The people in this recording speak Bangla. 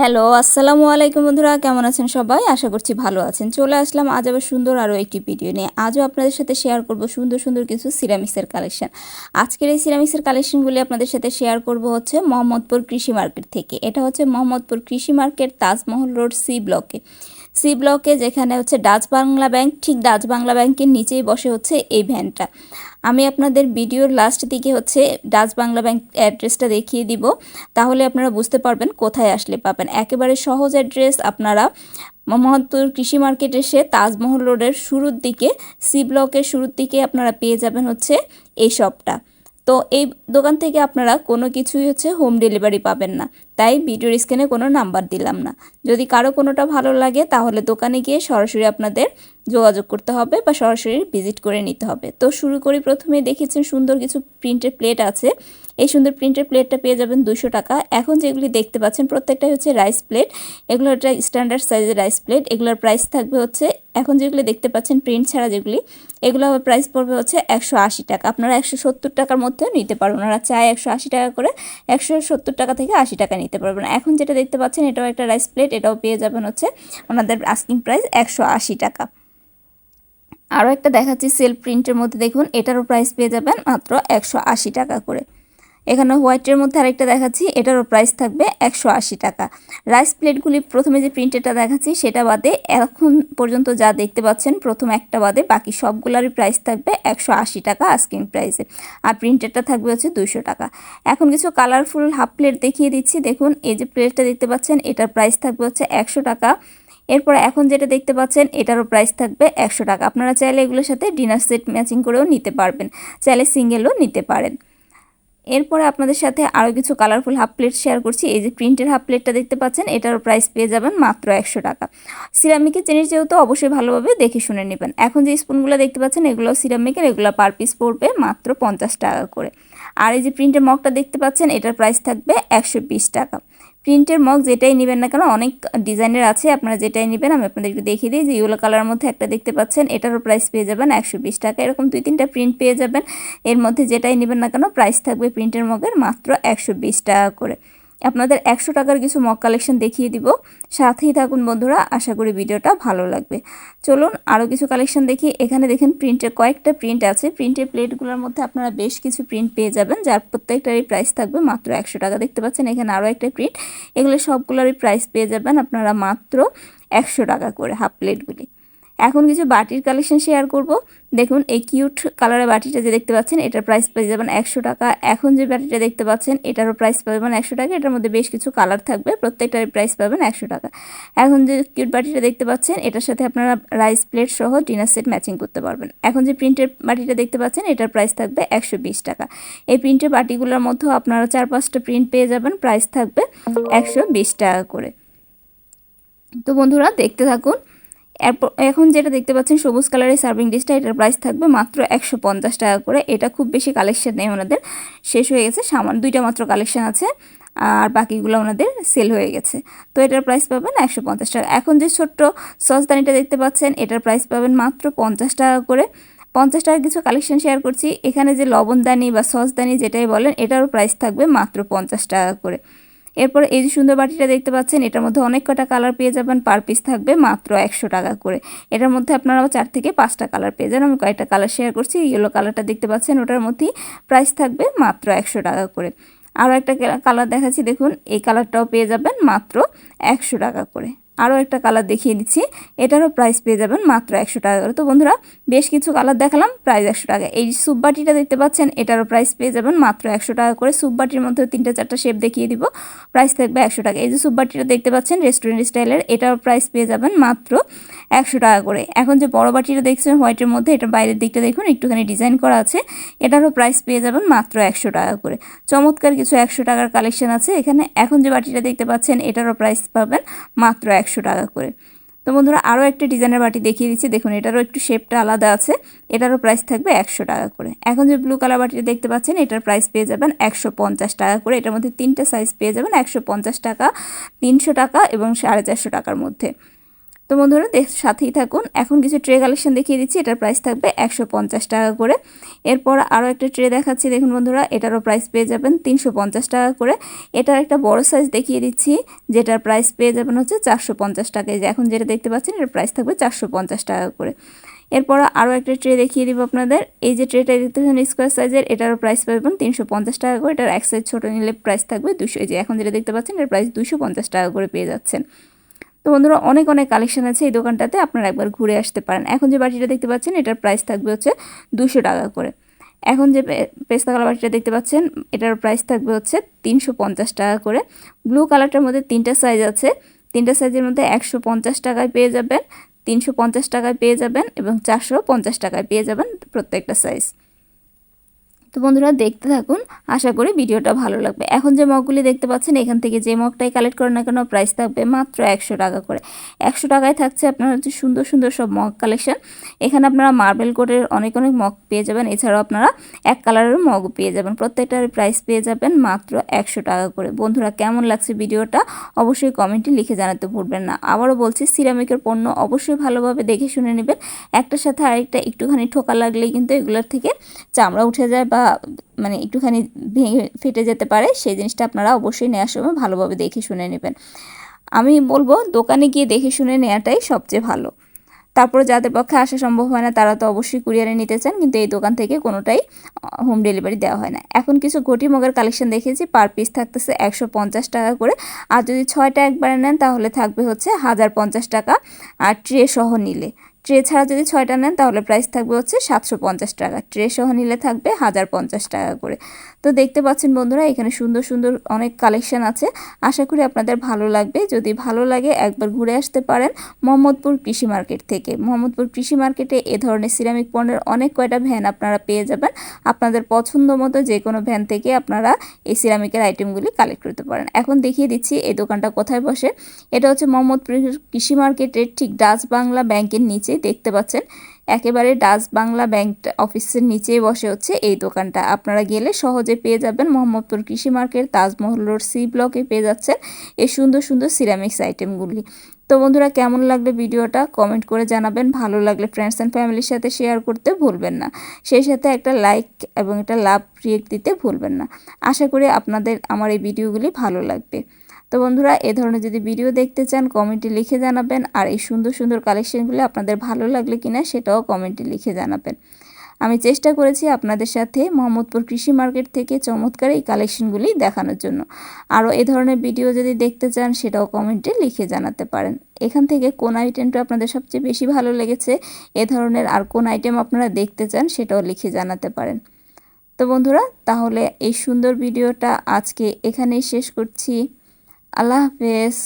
হ্যালো, আসসালামু আলাইকুম বন্ধুরা, কেমন আছেন সবাই? আশা করছি ভালো আছেন। চলে আসলাম আজ আবার সুন্দর আরও একটি ভিডিও নিয়ে। আজও আপনাদের সাথে শেয়ার করব সুন্দর সুন্দর কিছু সিরামিক্সের কালেকশন আজকের এই সিরামিক্সের কালেকশনগুলি আপনাদের সাথে শেয়ার করব হচ্ছে মোহাম্মদপুর কৃষি মার্কেট থেকে। এটা হচ্ছে মোহাম্মদপুর কৃষি মার্কেট তাজমহল রোড সি ব্লকে সি ব্লকে, যেখানে হচ্ছে ডাচ বাংলা ব্যাংক, ঠিক ডাচ বাংলা ব্যাংকের নিচেই বসে হচ্ছে এই ভ্যানটা। আমি আপনাদের ভিডিওর লাস্ট দিকে হচ্ছে ডাচ বাংলা ব্যাংক অ্যাড্রেসটা দেখিয়ে দিব। তাহলে আপনারা বুঝতে পারবেন কোথায় আসলে পাবেন। একেবারে সহজ অ্যাড্রেস আপনারা মোহাম্মদপুর কৃষি মার্কেট এসে তাজমহল রোডের শুরুর দিকে, সি ব্লকের শুরুর দিকে আপনারা পেয়ে যাবেন হচ্ছে এই শপটা তো এই দোকান থেকে আপনারা কোনো কিছুই হচ্ছে হোম ডেলিভারি পাবেন না। তাই ভিডিওর স্ক্রিনে কোনো নাম্বার দিলাম না। যদি কারও কোনোটা ভালো লাগে, তাহলে দোকানে গিয়ে সরাসরি আপনাদের যোগাযোগ করতে হবে বা সরাসরি ভিজিট করে নিতে হবে। তো শুরু করি প্রথমে দেখেছেন সুন্দর কিছু প্রিন্টের প্লেট আছে। এই সুন্দর প্রিন্টের প্লেটটা পেয়ে যাবেন দুশো টাকা। এখন যেগুলি দেখতে পাচ্ছেন, প্রত্যেকটাই হচ্ছে রাইস প্লেট এগুলো একটা স্ট্যান্ডার্ড সাইজের রাইস প্লেট এগুলোর প্রাইস থাকবে হচ্ছে এখন যেগুলি দেখতে পাচ্ছেন প্রিন্ট ছাড়া যেগুলি, এগুলো আবার প্রাইস পড়বে হচ্ছে একশো আশি টাকা। আপনারা একশো সত্তর টাকার মধ্যেও নিতে পারবেন। ওনারা চায় একশো আশি টাকা করে একশো সত্তর টাকা থেকে আশি টাকা নিতে পারবেন। এখন যেটা দেখতে পাচ্ছেন, এটাও একটা রাইস প্লেট এটাও পেয়ে যাবেন হচ্ছে ওনাদের আস্কিং প্রাইস একশো আশি টাকা। আরও একটা দেখাচ্ছি সেল প্রিন্টের মধ্যে দেখুন, এটারও প্রাইস পেয়ে যাবেন মাত্র একশো আশি টাকা করে। এখানে হোয়াইটের মধ্যে আরেকটা দেখাচ্ছি, এটারও প্রাইস থাকবে একশো আশি টাকা। রাইস প্লেটগুলি প্রথমে যে প্রিন্টেরটা দেখাচ্ছি, সেটা বাদে এখন পর্যন্ত যা দেখতে পাচ্ছেন, প্রথম একটা বাদে বাকি সবগুলোরই প্রাইস থাকবে একশো আশি টাকা আস্কিং প্রাইসে আর প্রিন্টেরটা থাকবে হচ্ছে দুশো টাকা। এখন কিছু কালারফুল হাফ প্লেট দেখিয়ে দিচ্ছি, দেখুন, এই যে প্লেটটা দেখতে পাচ্ছেন, এটার প্রাইস থাকবে হচ্ছে একশো টাকা। এরপর এখন যেটা দেখতে পাচ্ছেন, এটারও প্রাইস থাকবে একশো টাকা। আপনারা চাইলে এগুলোর সাথে ডিনার সেট ম্যাচিং করেও নিতে পারবেন, চাইলে সিঙ্গেলও নিতে পারেন। এরপরে আপনাদের সাথে আরও কিছু কালারফুল হাফ প্লেট শেয়ার করছি। এই যে প্রিন্টের হাফ প্লেটটা দেখতে পাচ্ছেন, এটার প্রাইস পেয়ে যাবেন মাত্র একশো টাকা। সিরামিকের জিনিস যেহেতু অবশ্যই ভালোভাবে দেখে শুনে নেবেন। এখন যে স্পুনগুলো দেখতে পাচ্ছেন, এগুলো সিরামিকের এগুলো পার পিস পড়বে মাত্র পঞ্চাশ টাকা করে। আর এই যে প্রিন্টের মগটা দেখতে পাচ্ছেন, এটার প্রাইস থাকবে একশো বিশ টাকা। প্রিন্টের মগ যেটাই নেবেন না কেন, অনেক ডিজাইনের আছে, আপনারা যেটাই নেবেন, আমি আপনাদের একটু দেখিয়ে দিই যে ইউলো কালার মধ্যে একটা দেখতে পাচ্ছেন, এটারও প্রাইস পেয়ে যাবেন একশো বিশ টাকা, এরকম দুই তিনটা প্রিন্ট পেয়ে যাবেন। এর মধ্যে যেটাই নেবেন না কেন প্রাইস থাকবে প্রিন্টের মগের মাত্র একশো বিশ টাকা করে। আপনাদের একশো টাকার কিছু মগ কালেকশন দেখিয়ে দিব। সাথেই থাকুন বন্ধুরা, আশা করি ভিডিওটা ভালো লাগবে। চলুন আরও কিছু কালেকশন দেখি। এখানে দেখেন প্রিন্টের কয়েকটা প্রিন্ট আছে। প্রিন্টের প্লেটগুলোর মধ্যে আপনারা বেশ কিছু প্রিন্ট পেয়ে যাবেন, যার প্রত্যেকটারই প্রাইস থাকবে মাত্র একশো টাকা। দেখতে পাচ্ছেন এখানে আরও একটা প্রিন্ট এগুলো সবগুলোরই প্রাইস পেয়ে যাবেন আপনারা মাত্র একশো টাকা করে হাফ প্লেটগুলি এখন কিছু বাটির কালেকশন শেয়ার করব। দেখুন, এই কিউট কালারের বাটিটা যে দেখতে পাচ্ছেন, এটার প্রাইস পেয়ে যাবেন একশো টাকা। এখন যে বাটিটা দেখতে পাচ্ছেন, এটারও প্রাইস পাবেন একশো টাকা। এটার মধ্যে বেশ কিছু কালার থাকবে প্রত্যেকটার প্রাইস পাবেন একশো টাকা। এখন যে কিউট বাটিটা দেখতে পাচ্ছেন, এটার সাথে আপনারা রাইস প্লেট সহ ডিনার সেট ম্যাচিং করতে পারবেন। এখন যে প্রিন্টের বাটিটা দেখতে পাচ্ছেন, এটার প্রাইস থাকবে একশো বিশ টাকা। এই প্রিন্টের বাটিগুলোর মধ্যেও আপনারা চার পাঁচটা প্রিন্ট পেয়ে যাবেন প্রাইস থাকবে একশো বিশ টাকা করে। তো বন্ধুরা, দেখতে থাকুন। এরপর এখন যেটা দেখতে পাচ্ছেন, সবুজ কালারের সার্ভিং ডিশটা এটার প্রাইস থাকবে মাত্র একশো পঞ্চাশ টাকা করে। এটা খুব বেশি কালেকশন নেই ওনাদের। শেষ হয়ে গেছে, সামান, দুইটা মাত্র কালেকশন আছে, আর বাকিগুলো ওনাদের সেল হয়ে গেছে। তো এটার প্রাইস পাবেন একশো পঞ্চাশ টাকা। এখন যে ছোট্ট সসদানিটা দেখতে পাচ্ছেন, এটার প্রাইস পাবেন মাত্র পঞ্চাশ টাকা করে। পঞ্চাশ টাকার কিছু কালেকশন শেয়ার করছি। এখানে যে লবণদানি বা সসদানি যেটাই বলেন, এটারও প্রাইস থাকবে মাত্র পঞ্চাশ টাকা করে। এরপর এই যে সুন্দর বাটিটা দেখতে পাচ্ছেন, এটার মধ্যে অনেক কটা কালার পেয়ে যাবেন। পার পিস থাকবে মাত্র একশো টাকা করে। এটার মধ্যে আপনারা চার থেকে পাঁচটা কালার পেয়ে যাবেন। আমি কয়েকটা কালার শেয়ার করছি। ইয়েলো কালারটা দেখতে পাচ্ছেন, ওটার মধ্যেই প্রাইস থাকবে মাত্র একশো টাকা করে। আরও একটা কালার দেখাচ্ছি, দেখুন, এই কালারটাও পেয়ে যাবেন মাত্র একশো টাকা করে। আরও একটা কালার দেখিয়ে দিচ্ছি। এটারও প্রাইস পেয়ে যাবেন মাত্র একশো টাকা করে। তো বন্ধুরা, বেশ কিছু কালার দেখালাম প্রাইস একশো টাকা। এই সুপবাটিটা দেখতে পাচ্ছেন, এটারও প্রাইস পেয়ে যাবেন মাত্র একশো টাকা করে। সুপবাটির মধ্যে তিনটা চারটা শেপ দেখিয়ে দিব প্রাইস থাকবে একশো টাকা। এই যে সুপবাটিটা দেখতে পাচ্ছেন রেস্টুরেন্ট স্টাইলের এটারও প্রাইস পেয়ে যাবেন মাত্র একশো টাকা করে। এখন যে বড় বাটিটা দেখছেন হোয়াইটের মধ্যে, এটা বাইরের দিকটা দেখুন, একটুখানি ডিজাইন করা আছে। এটারও প্রাইস পেয়ে যাবেন মাত্র একশো টাকা করে। চমৎকার কিছু একশো টাকার কালেকশন আছে এখানে। এখন যে বাটিটা দেখতে পাচ্ছেন, এটারও প্রাইস পাবেন মাত্র একশো টাকা করে। তো বন্ধুরা আরও একটা ডিজাইনের বাটি দেখিয়ে দিচ্ছি। দেখুন, এটারও একটু শেপটা আলাদা আছে। এটারও প্রাইস থাকবে একশো টাকা করে। এখন যে ব্লু কালার বাটিটা দেখতে পাচ্ছেন, এটার প্রাইস পেয়ে যাবেন একশো পঞ্চাশ টাকা করে। এটার মধ্যে তিনটে সাইজ পেয়ে যাবেন একশো পঞ্চাশ টাকা, তিনশো টাকা এবং সাড়ে চারশো টাকার মধ্যে। তো বন্ধুরা সাথেই থাকুন। এখন কিছু ট্রে কালেকশন দেখিয়ে দিচ্ছি। এটার প্রাইস থাকবে একশো পঞ্চাশ টাকা করে। এরপর আরও একটা ট্রে দেখাচ্ছি। দেখুন বন্ধুরা, এটারও প্রাইস পেয়ে যাবেন তিনশো পঞ্চাশ টাকা করে। এটার একটা বড় সাইজ দেখিয়ে দিচ্ছি, যেটার প্রাইস পেয়ে যাবেন হচ্ছে চারশো পঞ্চাশ টাকায়। যে এখন যেটা দেখতে পাচ্ছেন, এটার প্রাইস থাকবে চারশো পঞ্চাশ টাকা করে। এরপর আরও একটা ট্রে দেখিয়ে দিব আপনাদের। এই যে ট্রেটা দেখতে পাচ্ছেন স্কোয়ার সাইজের এটারও প্রাইস পাবেন তিনশো পঞ্চাশ টাকা করে। এটার এক সাইজ ছোটো নিলে প্রাইস থাকবে দুশো। এই যে এখন যেটা দেখতে পাচ্ছেন, এটার প্রাইস দুশো পঞ্চাশ টাকা করে পেয়ে যাচ্ছেন। তো বন্ধুরা অনেক অনেক কালেকশন আছে এই দোকানটাতে, আপনারা একবার ঘুরে আসতে পারেন। এখন যে বাটিটা দেখতে পাচ্ছেন, এটার প্রাইস থাকবে হচ্ছে দুশো টাকা করে। এখন যে পেস্তা কালার বাটিটা দেখতে পাচ্ছেন, এটার প্রাইস থাকবে হচ্ছে তিনশো পঞ্চাশ টাকা করে। ব্লু কালারটার মধ্যে তিনটা সাইজ আছে। তিনটা সাইজের মধ্যে একশো পঞ্চাশ টাকায় পেয়ে যাবেন, তিনশো পঞ্চাশ টাকায় পেয়ে যাবেন এবং চারশো পঞ্চাশ টাকায় পেয়ে যাবেন প্রত্যেকটা সাইজ তো বন্ধুরা দেখতে থাকুন, আশা করি ভিডিওটা ভালো লাগবে। এখন যে মগগুলি দেখতে পাচ্ছেন, এখান থেকে যে মগটাই কালেক্ট করেন না কেন প্রাইস থাকবে মাত্র একশো টাকা করে। একশো টাকায় থাকছে আপনার হচ্ছে সুন্দর সুন্দর সব মগ কালেকশন এখানে আপনারা মার্বেল কোটের অনেক অনেক মগ পেয়ে যাবেন। এছাড়াও আপনারা এক কালারের মগ পেয়ে যাবেন। প্রত্যেকটার প্রাইস পেয়ে যাবেন মাত্র একশো টাকা করে। বন্ধুরা, কেমন লাগছে ভিডিওটা? অবশ্যই কমেন্টে লিখে জানাতে ভুলবেন না। আবারও বলছি সিরামিকের পণ্য অবশ্যই ভালোভাবে দেখে শুনে নেবেন। একটার সাথে আরেকটা একটুখানি ঠোকা লাগলেই কিন্তু এগুলোর থেকে চামড়া উঠে যায় বা মানে একটুখানি ভেঙে ফেটে যেতে পারে, সেই জিনিসটা আপনারা অবশ্যই নেওয়ার সময় ভালোভাবে দেখে শুনে নেবেন। আমি বলব, দোকানে গিয়ে দেখে শুনে নেওয়াটাই সবচেয়ে ভালো। তারপরে যাদের পক্ষে আসা সম্ভব হয় না, তারা তো অবশ্যই কুরিয়ারে নিতে চান, কিন্তু এই দোকান থেকে কোনোটাই হোম ডেলিভারি দেওয়া হয় না। এখন কিছু ঘটি মগের কালেকশন দেখেছি পার পিস থাকতেছে একশো পঞ্চাশ টাকা করে। আর যদি ছয়টা একবারে নেন, তাহলে থাকবে হচ্ছে হাজার পঞ্চাশ টাকা, আর ট্রে সহ নিলে। ট্রে ছাড়া যদি ছয়টা নেন, তাহলে প্রাইস থাকবে হচ্ছে সাতশো পঞ্চাশ টাকা। ট্রে সহ নিলে থাকবে হাজার পঞ্চাশ টাকা করে। তো দেখতে পাচ্ছেন বন্ধুরা, এখানে সুন্দর সুন্দর অনেক কালেকশন আছে। আশা করি আপনাদের ভালো লাগবে। যদি ভালো লাগে, একবার ঘুরে আসতে পারেন মোহাম্মদপুর কৃষি মার্কেট থেকে। মোহাম্মদপুর কৃষি মার্কেটে এ ধরনের সিরামিক পণ্যের অনেক কয়টা ভ্যান আপনারা পেয়ে যাবেন। আপনাদের পছন্দ মতো যে কোনো ভ্যান থেকে আপনারা এই সিরামিকের আইটেমগুলি কালেক্ট করতে পারেন। এখন দেখিয়ে দিচ্ছি এই দোকানটা কোথায় বসে। এটা হচ্ছে মোহাম্মদপুর কৃষি মার্কেটের ঠিক ডাচ বাংলা ব্যাংকের নিচে দেখতে পাচ্ছেন। একেবারে ডাচ বাংলা ব্যাংক অফিসের নিচেই বসে হচ্ছে এই দোকানটা। আপনারা গেলে সহজে পেয়ে যাবেন মোহাম্মদপুর কৃষি মার্কেট, তাজমহল রোড, সি ব্লকে পেয়ে যাচ্ছেন এই সুন্দর সুন্দর সিরামিক্স আইটেমগুলি তো বন্ধুরা, কেমন লাগল ভিডিওটা? কমেন্ট করে জানাবেন। ভালো লাগলে ফ্রেন্ডস অ্যান্ড ফ্যামিলির সাথে শেয়ার করতে ভুলবেন না। সেই সাথে একটা লাইক এবং একটা লাভ ক্রিয়েট দিতে ভুলবেন না। আশা করি আপনাদের, আমার এই ভিডিওগুলি ভালো লাগবে। তো বন্ধুরা, এ ধরনের যদি ভিডিও দেখতে চান, কমেন্টে লিখে জানাবেন। আর এই সুন্দর সুন্দর কালেকশনগুলি আপনাদের ভালো লাগলে কিনা, সেটাও কমেন্টে লিখে জানাবেন। আমি চেষ্টা করেছি আপনাদের সাথে মোহাম্মদপুর কৃষি মার্কেট থেকে চমৎকার এই কালেকশনগুলি দেখানোর জন্য। আরও এ ধরনের ভিডিও যদি দেখতে চান, সেটাও কমেন্টে লিখে জানাতে পারেন। এখান থেকে কোন আইটেমটা আপনাদের সবচেয়ে বেশি ভালো লেগেছে, এ ধরনের আর কোন আইটেম আপনারা দেখতে চান, সেটাও লিখে জানাতে পারেন। তো বন্ধুরা, তাহলে এই সুন্দর ভিডিওটা আজকে এখানেই শেষ করছি। আল্লাহ হাফেজ।